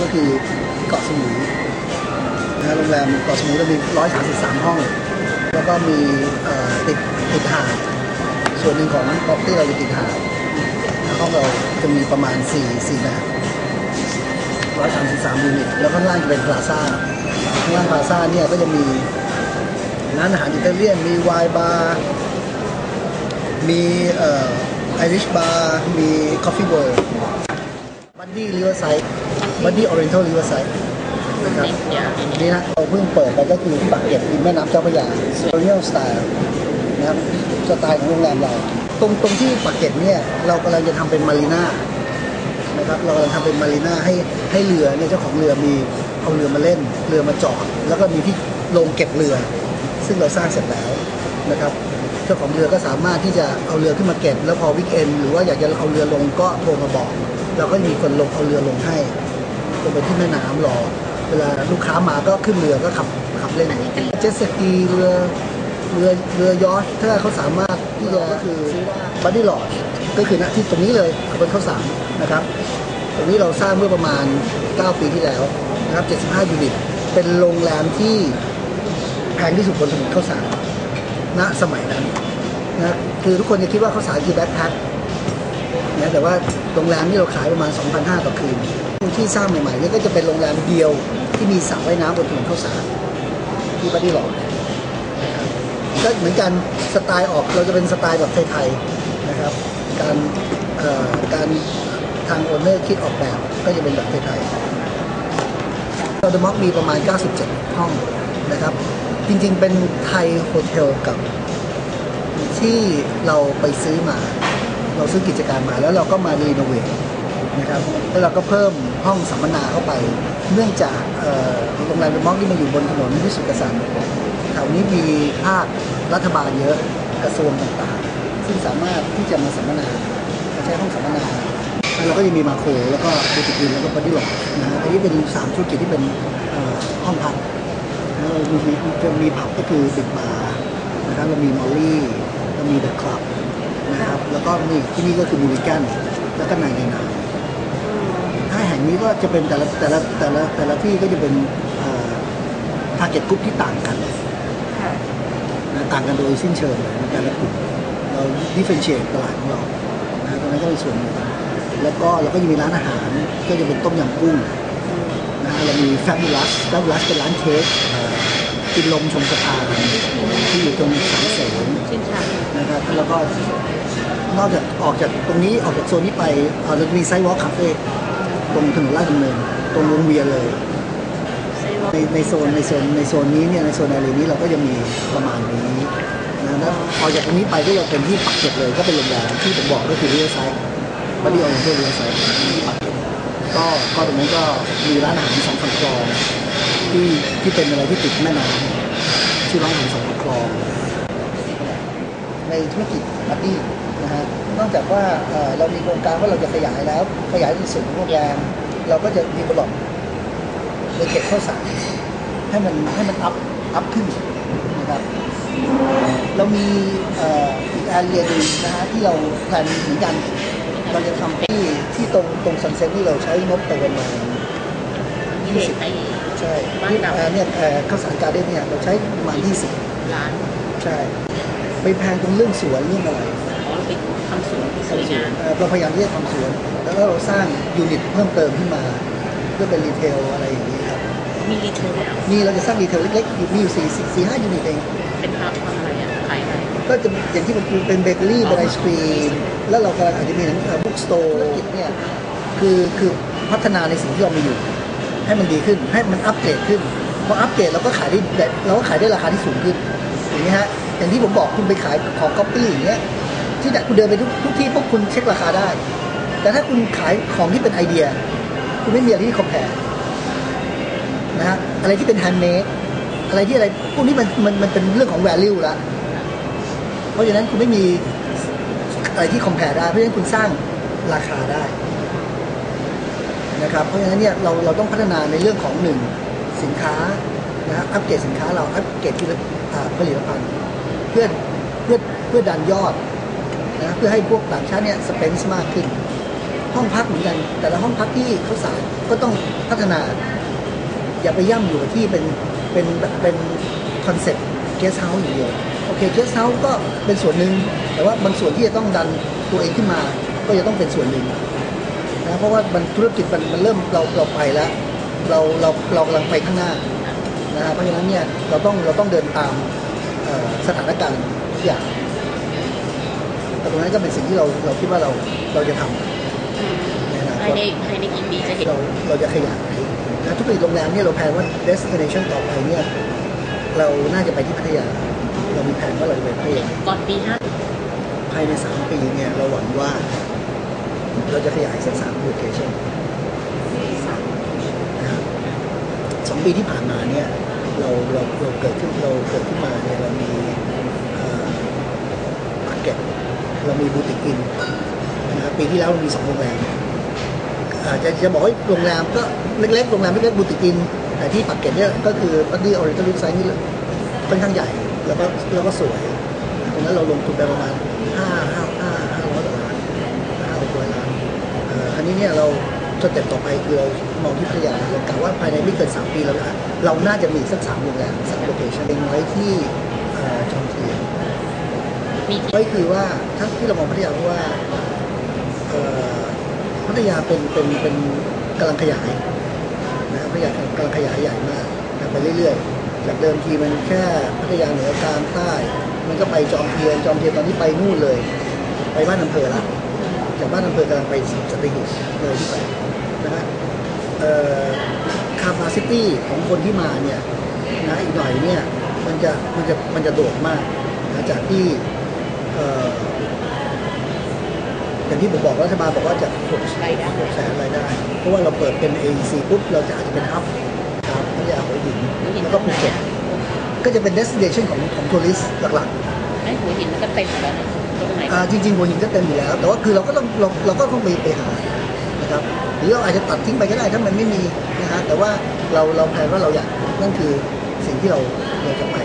ก็คือเกาะสมุยนะโรงแรมเกาะสมุยเรามี 133 ห้อง แล้วก็มีติดติดหาดส่วนหนึ่งของ property เราอยู่ติดหาดห้องเราจะมีประมาณ 4 4แบบ133ยูนิตแล้วข้างล่างจะเป็นพลาซ่าข้างล่างพลาซ่าเนี่ยก็จะมีร้านอาหารอิตาเลียนมีไวน์บาร์มีไอริชบาร์มีคอฟฟี่เวิร์บัดดี้ริเวอร์ไซด์ บัดดี้ออเรนทัลริเวอร์ไซด์นะครับนี่นะเราเพิ่งเปิดไปก็คือปากเกร็ดริมแม่น้ำเจ้าพระยาโรเนียลสไตล์นะครับสไตล์ของโรงแรมเรา ตรงตรงที่ปากเกร็ดเนี่ยเรากำลังจะทำเป็นมารีนานะครับเรากำลังทำเป็นมารีนาให้ให้เรือเนี่ยเจ้าของเรือมีเอาเรือมาเล่นเรือมาจอด แล้วก็มีที่โรงเก็บเรือ ซึ่งเราสร้างเสร็จแล้วนะครับเจ้าของเรือก็สามารถที่จะเอาเรือขึ้นมาเก็บ แล้วพอวิกเอนหรือว่าอยากจะเอาเรือลงก็โทรมาบอก เราก็มีคนลงเอาเรือลงให้ ลงไปที่แม่น้ำรอ เวลาลูกค้ามาก็ขึ้นเรือก็ขับขับเล่นเจ็ตสกีเรือเรือเรือยอชท์ถ้าเขาสามารถที่จะก็คือบัดดี้ลอดก็คือณที่ตรงนี้เลยบนข้าวสารนะครับ ตรงนี้เราสร้างเมื่อประมาณ 9 ปีที่แล้วนะครับ 75 ยูนิต เป็นโรงแรมที่แพงที่สุดบนถนนข้าวสารณสมัยนั้นนะคือทุกคนจะคิดว่าข้าวสารคือแบ็คแพ็คนะแต่ว่าโรงแรมนี่เราขายประมาณ 2,500 ต่อคืน ที่สร้างใหม่ๆเนี่ยก็จะเป็นโรงแรมเดียวที่มีสระว่ายน้ำบนถนนข้าวสารที่บัดดี้หลอดนะครับก็เหมือนกันสไตล์ออกเราจะเป็นสไตล์แบบไทยๆนะครับ การเอ่อการทางโอนเนอร์คิดออกแบบก็จะเป็นแบบไทยๆเราเดอะม็อกมีประมาณ 97 ห้องนะครับ จริงๆเป็นไทยโฮเทลกับที่เราไปซื้อมา เราซื้อกิจการมาแล้วเราก็มารีโนเวท นะครับแล้วเราก็เพิ่มห้องสัมมนาเข้าไป เนื่องจากโรงแรมเดอะมอกนี่มันอยู่บนถนนวิสุทธิกษัตริย์แถวนี้มีภาครัฐบาลเยอะกระทรวงต่างๆ ซึ่งสามารถที่จะมาสัมมนาใช้ห้องสัมมนาแล้วเราก็ยังมีมาโครแล้วก็บูติกินแล้วก็บอดี้หลอกนะฮะอันนี้เป็นสามธุรกิจที่เป็นห้องพักแล้วเรามีจะมีผับก็คือบิ๊กบาร์นะครับเรามีมอลลี่เรามีเดอะคลับนะครับแล้วก็มีที่นี่ก็คือมูริกันแล้วก็นายในนาาแห่งนี้ก็จะเป็นแต่ละแต่ละแต่ละแต่ละที่ก็จะเป็นทาร์เก็ตกลุ่มที่ต่างกันนะต่างกันโดยสิ้นเชิงเลยในแต่ละกลุ่มเราดิเฟนเชียตตลาดของเรานะตรงนั้นก็เป็นส่วนหนึ่งแล้วก็เราก็ยังมีร้านอาหารก็จะเป็นต้มยำกุ้งนะเรามีแฟมิลัสแฟมิลัสเป็นร้านเค้กเอ่อกินลมชมสะพานที่อยู่ตรงสามเสนชื่นชมนะครับแล้วก็นอกจากออกจากตรงนี้ออกจากโซนนี้ไปเอ่อเราจะมีไซด์วอล์คคาเฟ่ ตรงถนนลาดดำเนินตรงวงเวียนเลยในในโซนในโซนในโซนนี้เนี่ยในโซนแอเรีนี้เราก็จะมีประมาณนี้นะแล้วออจากตรงนี้ไปก็จะเป็นที่ปักเก็ตเลยก็เป็นโรงแรมที่ผมบอกก็คือเรียไซด์บัดดี้ออเรนเจอร์เรียไซด์ที่ปักเก็ตก็ก็ตรงนั้ก็มีร้านอาหารสองฝั่งคลองที่ที่เป็นอะไรที่ติดแม่น้ำชื่อร้านอาหารสองฝั่งคลองในธุรกิจบัดดี้ นะฮะนอกจากว่าเอ่อเรามีโครงการว่าเราจะขยายแล้ว ขยายในส่วนของโรงแรมเราก็จะมีบล็อกในเขตข้าวสารให้มันให้มันอัพอัพขึ้นนะครับเรามีเอ่ออีกแอเรียหนึงนะฮะที่เราแพลนเหมือนกันเราจะทำที่ที่ตรงตรงซันเซ็ตที่เราใช้งบไปประมาณมีเด็กไปใช่บ้านที่เราเอ่อเนี่ยเอ่อข้าวสารการ์เด้นเนี่ยเราใช้ประมาณ20ร้านใช่ไปแพงตรงเรื่องสวนเรื่องอะไรอ๋อ เราไปทำสวนที่สวยงามเอ่อเราพยายามที่จะทำสวน แล้วก็เราสร้างยูนิตเพิ่มเติมขึ้นมา เพื่อเป็นรีเทลอะไรอย่างนี้ครับ มีรีเทลแล้วมีเราจะสร้างรีเทลเล็กๆอยู่มีอยู่สี่สี่สี่ห้ายูนิตเอง เป็นภาพทำอะไรอะขายอะไรก็จะอย่างที่มันเป็นเบเกอรี่เป็นไอศครีมแล้วเรากำลังอาจจะมีหนังบุ๊กสโตร์ธุรกิจเนี่ยคือคือพัฒนาในสิ่งที่เรามีอยู่ ให้มันดีขึ้นให้มันอัปเกรดขึ้นพออัปเกรดเราก็ขายได้ได้เราก็ขายได้ราคาที่สูงขึ้นอย่างนี้ฮะอย่างที่ผมบอกคุณไปขายของก๊อปปี้อย่างเงี้ย ที่คุณเดินไปทุกทุกที่พวกคุณเช็คราคาได้ แต่ถ้าคุณขายของที่เป็นไอเดีย คุณไม่มีอะไรที่คอมเพลนะฮะอะไรที่เป็นแฮนด์เมดอะไรที่อะไรพวกนี้มันมันมันเป็นเรื่องของ value ละเพราะฉะนั้นคุณไม่มีอะไรที่คอมเพลได้ เพราะฉะนั้นคุณสร้างราคาได้นะครับ เพราะฉะนั้นเนี่ยเราเราต้องพัฒนาในเรื่องของหนึ่งสินค้านะอัปเกรดสินค้าเราอัปเกรดผลิตอ่าผลิตภัณฑ์เพื่อเพื่อเพื่อดันยอด นะเพื่อให้พวกต่างชาติเนี่ยสเปนส์มากขึ้น ห้องพักเหมือนกัน แต่ละห้องพักที่เขาสารก็ต้องพัฒนา อย่าไปย่ำอยู่กับที่เป็นเป็นเป็นคอนเซ็ปต์เกสเฮาส์อย่างเดียวโอเคเกสเฮาส์ก็เป็นส่วนหนึ่งแต่ว่าบางส่วนที่จะต้องดันตัวเองขึ้นมา ก็จะต้องเป็นส่วนหนึ่งนะเพราะว่ามันธุรกิจมันมันเริ่มเราเราไปแล้ว เราเราเรากำลังไปข้างหน้านะเพราะฉะนั้นเนี่ยเราต้องเราต้องเดินตามสถานการณ์ทุกอย่าง แต่ตรงนั้นก็เป็นสิ่งที่เราเราคิดว่าเราเราจะทำในอนาคภายตในภายในกี่ปีจะเห็นเราเราจะขยายนะธุรกิจโรงแรมเนี่ยเราแพลนว่า destination ต่อไปเนี่ยเราน่าจะไปที่พัทยา เรามีแผนว่าเราจะไปพัทยา ก่อนปีห้าภายใน 3 ปีเนี่ยเราหวังว่า เราจะขยายสักสามโลเคชั่นนะครับสองปีที่ผ่านมาเนี่ยเราเราเราเกิดขึ้นเราเกิดขึ้นมาเนี่ยเรามีปากเก็ต เรามีบูติกินนะครับปีที่แล้วเรามีสองโรงแรมอาจจะจะบอกว่าโรงแรมก็เล็กๆโรงแรมเล็กๆบูติกินแต่ที่ปากเกร็ดเนี่ยก็คือปัตตี้ออริจินอลไซส์นี่ค่อนข้างใหญ่ แล้วก็แล้วก็สวยตรงนั้นเราลงทุนไปประมาณห้าห้าห้าห้าร้อยล้านห้าร้อยล้านเอ่ออันนี้เนี่ยเราสเต็ปต่อไปคือเรามองที่พัทยาเรากะว่าภายในไม่เกินสามปีเราจะเราน่าจะมีสักสามโรงแรมสามโลเคชั่นเองไว้ที่เอ่อชมเทียนมีที่ไว้คือว่า ถ้าที่เรามองพัทยาเพราะว่าพัทยาเป็นเป็นเป็นกำลังขยายนะพัทยากำลังขยายใหญ่มากนะไปเรื่อยๆ จากเดิมทีมันแค่พัทยาเหนือกลางใต้ มันก็ไปจอมเทียนจอมเทียนตอนนี้ไปนู่นเลย ไปบ้านอำเภอละจากบ้านอำเภอกำลังไปสตรีทเลยที่ไปนะฮะเอ่อคาปาซิตี้ของคนที่มาเนี่ยนะอีกหน่อยเนี่ยมันจะมันจะมันจะโดดมากนะจากที่ เอ่อ อย่างที่ผมบอกรัฐบาลบอกว่าจะหกรายได้หกแสนรายได้ เพราะว่าเราเปิดเป็น AEC ปุ๊บเราจะอาจจะเป็นฮับครับพัทยาหัวหินหัวหินแล้วก็ภูเก็ตก็จะเป็น destination ของของทัวริสต์หลักไอ้หัวหินมันก็เต็มแล้วนะตรงไหนๆอ่าจริงๆหัวหินก็เต็มอยู่แล้ว แต่ว่าคือเราก็ต้องเราเราก็ต้องไปไปหานะครับหรือเราอาจจะตัดทิ้งไปก็ได้ถ้ามันไม่มีนะฮะแต่ว่าเราเราแพลนว่าเราอยากนั่นคือสิ่งที่เราเราจะไป